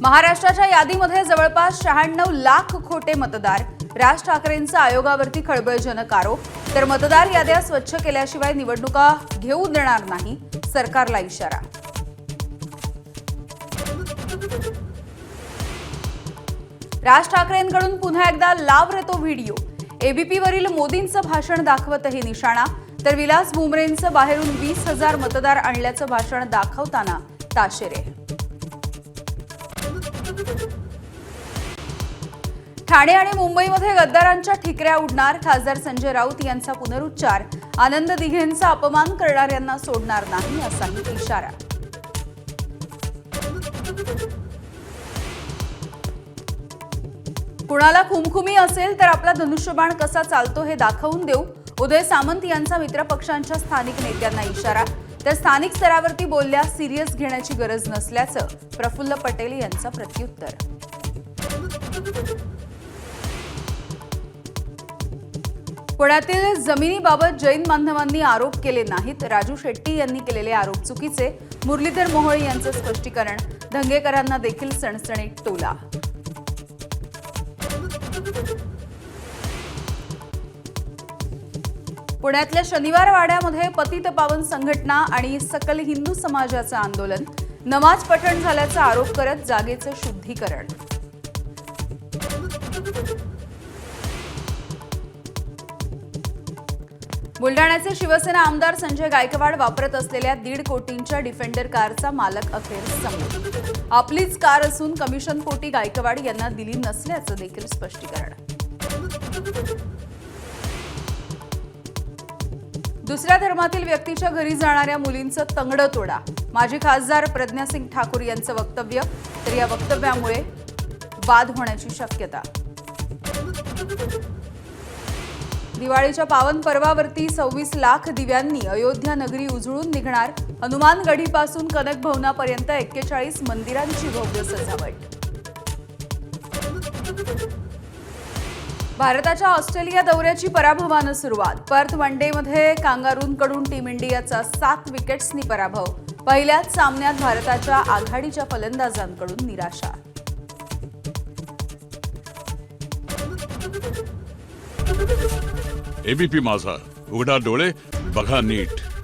महाराष्ट्राच्या यादीमध्ये जवळपास शहाण्णव लाख खोटे मतदार. राज ठाकरेंचा आयोगावरती खळबळजनक आरोप. तर मतदार याद्या स्वच्छ केल्याशिवाय निवडणुका घेऊ देणार नाही सरकारला इशारा. राज ठाकरेंकडून पुन्हा एकदा लाव रे तो व्हिडिओ. एबीपीवरील मोदींचं भाषण दाखवतही निशाणा. तर विलास बुमरेंचं बाहेरून वीस हजार मतदार आणल्याचं भाषण दाखवताना ताशेरे. ठाणे आणि मुंबईमध्ये गद्दारांच्या ठिकऱ्या उडणार खासदार संजय राऊत यांचा पुनरुच्चार. आनंद दिघेंचा अपमान करणाऱ्यांना सोडणार नाही असाही इशारा. कुणाला खुमखुमी असेल तर आपला धनुष्यबाण कसा चालतो हे दाखवून देऊ. उदय सामंत यांचा मित्रपक्षांच्या स्थानिक नेत्यांना इशारा. तर स्थानिक स्तरावरती बोलल्यास सिरियस घेण्याची गरज नसल्याचं प्रफुल्ल पटेल यांचं प्रत्युत्तर. पुण्यातील जमिनीबाबत जैन बांधवांनी आरोप केले नाहीत. राजू शेट्टी यांनी केलेले आरोप चुकीचे. मुरलीधर मोहोळे यांचं स्पष्टीकरण. धंगेकरांना देखील सणसणीत टोला. पुण्यातल्या शनिवार वाड्यामध्ये पतित पावन संघटना आणि सकल हिंदू समाजाचं आंदोलन. नमाज पठण झाल्याचा आरोप करत जागेचं शुद्धीकरण. बुलडाण्याचे शिवसेना आमदार संजय गायकवाड वापरत असलेल्या दीड कोटींच्या डिफेंडर कारचा मालक अखेर समोर आपलीच कार असून कमिशन पोटी गायकवाड यांना दिली नसल्याचं देखील स्पष्टीकरण. दुसऱ्या धर्मातील व्यक्तीच्या घरी जाणाऱ्या मुलींचं तंगडं तोडा. माजी खासदार प्रज्ञासिंग ठाकूर यांचं वक्तव्य तर या वक्तव्यामुळे वाद होण्याची शक्यता. दिवाळीच्या पावन पर्वावरती सव्वीस लाख दिव्यांनी अयोध्या नगरी उजळून निघणार हनुमानगढीपासून कनक भवनापर्यंत एक्केचाळीस मंदिरांची भव्य सजावट. भारताच्या ऑस्ट्रेलिया दौऱ्याची पराभवानं सुरुवात. पर्थ वनमध्ये कांगारूंकडून टीम इंडियाचा सात विकेट्सनी पराभव. पहिल्याच सामन्यात भारताच्या आघाडीच्या फलंदाजांकडून निराशा. एबीपी माझा. उघडा डोळे बघा नीट.